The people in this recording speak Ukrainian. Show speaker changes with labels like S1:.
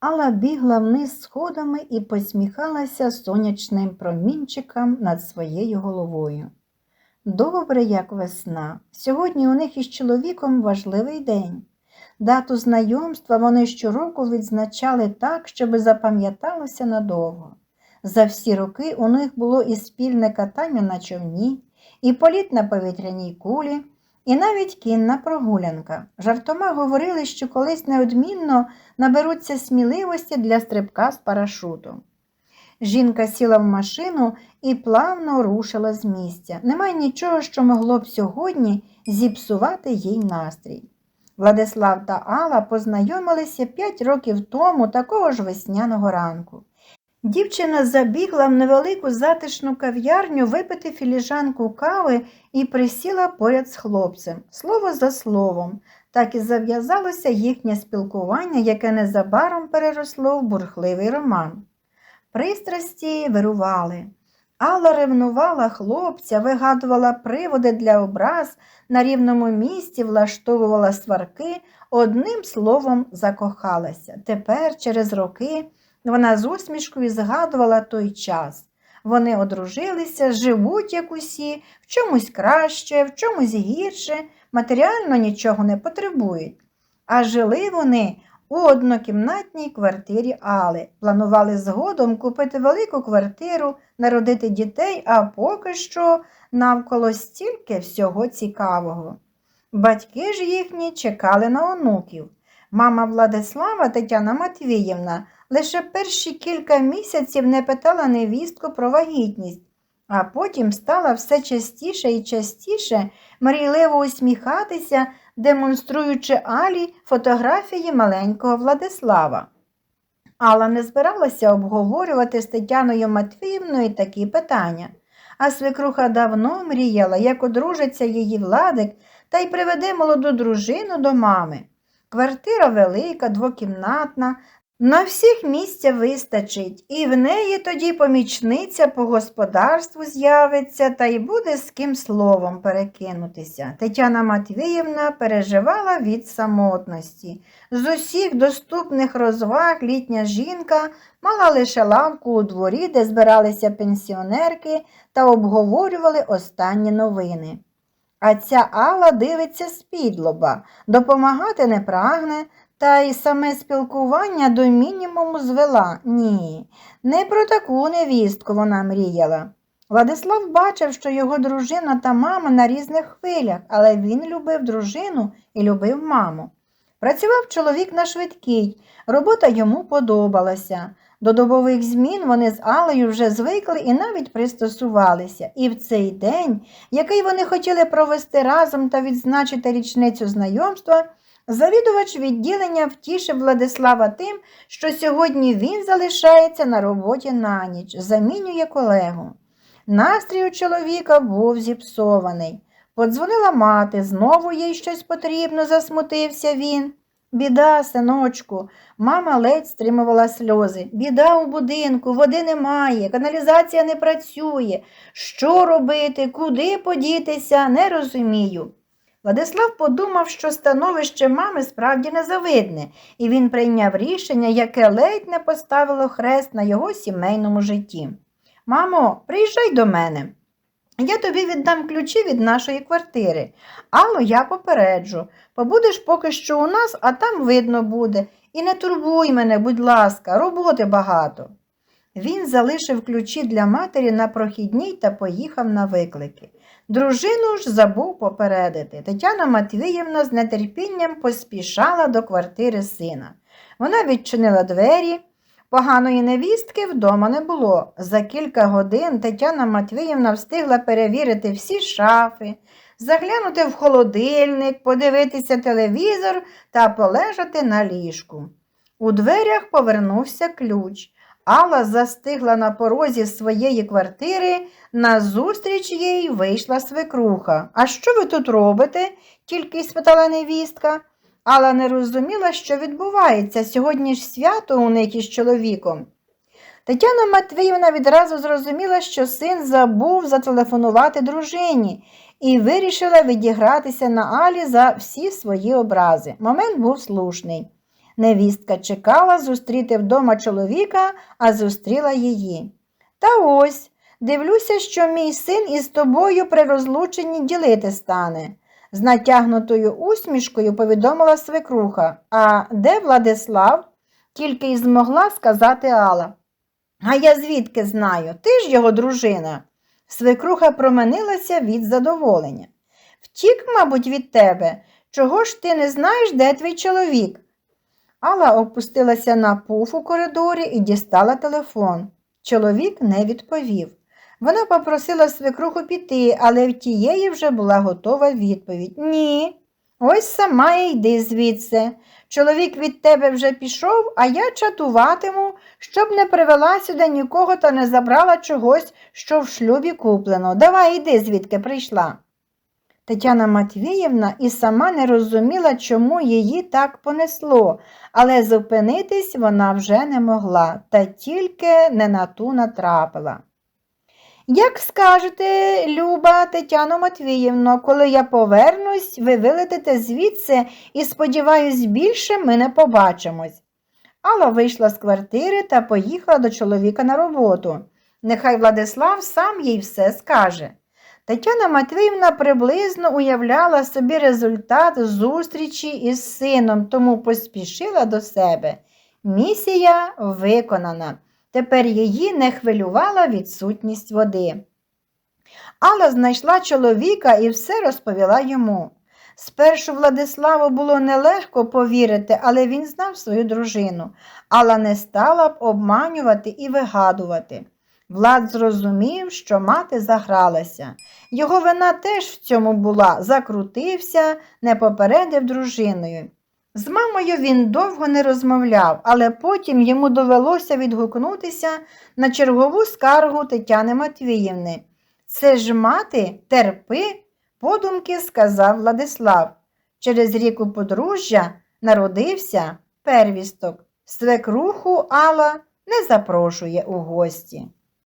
S1: Алла бігла вниз сходами і посміхалася сонячним промінчикам над своєю головою. Добре, як весна. Сьогодні у них із чоловіком важливий день. Дату знайомства вони щороку відзначали так, щоб запам'яталося надовго. За всі роки у них було і спільне катання на човні, і політ на повітряній кулі, і навіть кінна прогулянка. Жартома говорили, що колись неодмінно наберуться сміливості для стрибка з парашутом. Жінка сіла в машину і плавно рушила з місця. Немає нічого, що могло б сьогодні зіпсувати їй настрій. Владислав та Алла познайомилися п'ять років тому такого ж весняного ранку. Дівчина забігла в невелику затишну кав'ярню випити філіжанку кави і присіла поряд з хлопцем, слово за словом. Так і зав'язалося їхнє спілкування, яке незабаром переросло в бурхливий роман. Пристрасті вирували. Алла ревнувала хлопця, вигадувала приводи для образ, на рівному місці влаштовувала сварки, одним словом закохалася. Тепер, через роки, вона з усмішкою згадувала той час. Вони одружилися, живуть як усі, в чомусь краще, в чомусь гірше, матеріально нічого не потребують. А жили вони у однокімнатній квартирі Али. Планували згодом купити велику квартиру, народити дітей, а поки що навколо стільки всього цікавого. Батьки ж їхні чекали на онуків. Мама Владислава Тетяна Матвіївна лише перші кілька місяців не питала невістку про вагітність, а потім стала все частіше і частіше мрійливо усміхатися, демонструючи Алі фотографії маленького Владислава. Алла не збиралася обговорювати з Тетяною Матвіївною такі питання, а свекруха давно мріяла, як одружиться її владик та й приведе молоду дружину до мами. Квартира велика, двокімнатна, на всіх місця вистачить, і в неї тоді помічниця по господарству з'явиться та й буде з ким словом перекинутися. Тетяна Матвіївна переживала від самотності. З усіх доступних розваг літня жінка мала лише лавку у дворі, де збиралися пенсіонерки та обговорювали останні новини. А ця Алла дивиться з-під лоба, допомагати не прагне, та й саме спілкування до мінімуму звела. Ні, не про таку невістку вона мріяла. Владислав бачив, що його дружина та мама на різних хвилях, але він любив дружину і любив маму. Працював чоловік на швидкій, робота йому подобалася. До добових змін вони з Алею вже звикли і навіть пристосувалися. І в цей день, який вони хотіли провести разом та відзначити річницю знайомства, завідувач відділення втішив Владислава тим, що сьогодні він залишається на роботі на ніч, замінює колегу. Настрій у чоловіка був зіпсований. Подзвонила мати, знову їй щось потрібно, засмутився він. Біда, синочку, мама ледь стримувала сльози. Біда у будинку, води немає, каналізація не працює. Що робити, куди подітися, не розумію. Владислав подумав, що становище мами справді незавидне, і він прийняв рішення, яке ледь не поставило хрест на його сімейному житті. Мамо, приїжджай до мене. Я тобі віддам ключі від нашої квартири. Алло, я попереджу. Побудеш поки що у нас, а там видно буде. І не турбуй мене, будь ласка, роботи багато. Він залишив ключі для матері на прохідній та поїхав на виклики. Дружину ж забув попередити. Тетяна Матвіївна з нетерпінням поспішала до квартири сина. Вона відчинила двері. Поганої невістки вдома не було. За кілька годин Тетяна Матвіївна встигла перевірити всі шафи, заглянути в холодильник, подивитися телевізор та полежати на ліжку. У дверях повернувся ключ. Алла застигла на порозі своєї квартири, назустріч їй вийшла свекруха. А що ви тут робите? тільки й спитала невістка. Алла не розуміла, що відбувається. Сьогодні ж свято у них із чоловіком. Тетяна Матвіївна відразу зрозуміла, що син забув зателефонувати дружині і вирішила відігратися на Алі за всі свої образи. Момент був слушний. Невістка чекала зустріти вдома чоловіка, а зустріла її. Та ось, дивлюся, що мій син із тобою при розлученні ділити стане. З натягнутою усмішкою повідомила свекруха. А де Владислав? Тільки й змогла сказати Алла. А я звідки знаю? Ти ж його дружина. Свекруха променилася від задоволення. Втік, мабуть, від тебе. Чого ж ти не знаєш, де твій чоловік? Алла опустилася на пуф у коридорі і дістала телефон. Чоловік не відповів. Вона попросила свекруху піти, але в тієї вже була готова відповідь. Ні. Ось сама йди звідси. Чоловік від тебе вже пішов, а я чатуватиму, щоб не привела сюди нікого та не забрала чогось, що в шлюбі куплено. Давай йди, звідки прийшла. Тетяна Матвіївна і сама не розуміла, чому її так понесло, але зупинитись вона вже не могла, та тільки не на ту натрапила. Як скажете, Люба Тетяно Матвіївно, коли я повернусь, ви вилетите звідси і, сподіваюсь, більше ми не побачимось. Алла вийшла з квартири та поїхала до чоловіка на роботу. Нехай Владислав сам їй все скаже. Тетяна Матвіївна приблизно уявляла собі результат зустрічі із сином, тому поспішила до себе. Місія виконана. Тепер її не хвилювала відсутність води. Алла знайшла чоловіка і все розповіла йому. Спершу Владиславу було нелегко повірити, але він знав свою дружину. Алла не стала б обманювати і вигадувати. Влад зрозумів, що мати загралася. Його вина теж в цьому була, закрутився, не попередив дружиною. З мамою він довго не розмовляв, але потім йому довелося відгукнутися на чергову скаргу Тетяни Матвіївни. Це ж мати, терпи, подумки сказав Владислав. Через рік у подружжя народився первісток. Свекруху Алла не запрошує у гості.